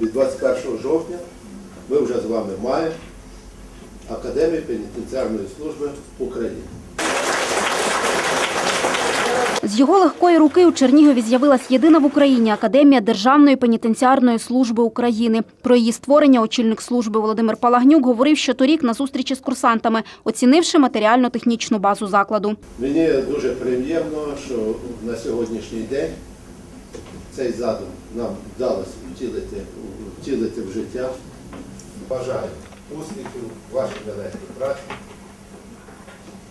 від 21 жовтня ми вже з вами маємо Академію пенітенціарної служби України. З його легкої руки у Чернігові з'явилась єдина в Україні академія Державної пенітенціарної служби України. Про її створення очільник служби Володимир Палагнюк говорив, що торік на зустрічі з курсантами, оцінивши матеріально-технічну базу закладу. Мені дуже приємно, що на сьогоднішній день цей задум нам вдалося втілити, втілити в життя. Бажаю успіхів вашій нелегкій праці,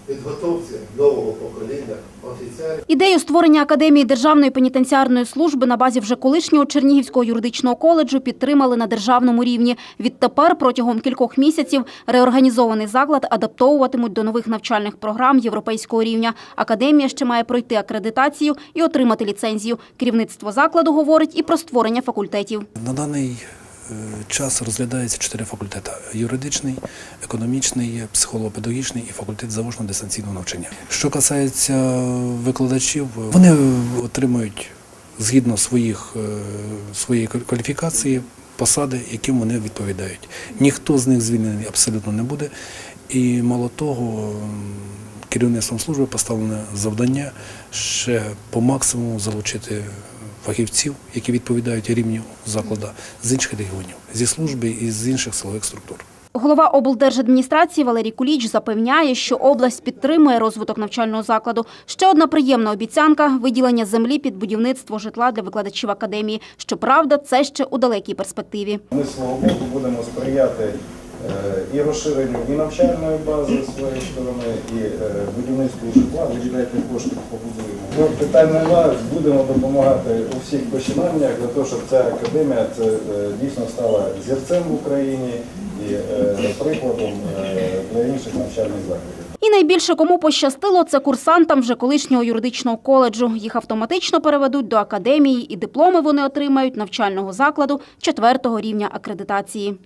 підготовці нового покоління офіцерів. Ідею створення академії Державної пенітенціарної служби на базі вже колишнього Чернігівського юридичного коледжу підтримали на державному рівні. Відтепер протягом кількох місяців реорганізований заклад адаптовуватимуть до нових навчальних програм європейського рівня. Академія ще має пройти акредитацію і отримати ліцензію. Керівництво закладу говорить і про створення факультетів. На даний час розглядається чотири факультети: юридичний, економічний, психолого-педагогічний і факультет заочно-дистанційного навчання. Що касається викладачів, вони отримують згідно своїх, е, своєї кваліфікації посади, яким вони відповідають. Ніхто з них звільнений абсолютно не буде. І мало того, керівництвом служби поставлене завдання ще по максимуму залучити фахівців, які відповідають рівню закладу з інших регіонів, зі служби і з інших силових структур. Голова облдержадміністрації Валерій Куліч запевняє, що область підтримує розвиток навчального закладу. Ще одна приємна обіцянка – виділення землі під будівництво житла для викладачів академії. Щоправда, це ще у далекій перспективі. Ми свого боку будемо сприяти і розширенню і навчальної бази своєї сторони, і е, будівництву житла, виділяйте кошти, побудуємо. Ну, питань будемо допомагати у всіх починаннях для того, щоб ця академія це е, дійсно стала зірцем в Україні і е, прикладом е, для інших навчальних закладів. І найбільше кому пощастило, це курсантам вже колишнього юридичного коледжу. Їх автоматично переведуть до академії, і дипломи вони отримають навчального закладу четвертого рівня акредитації.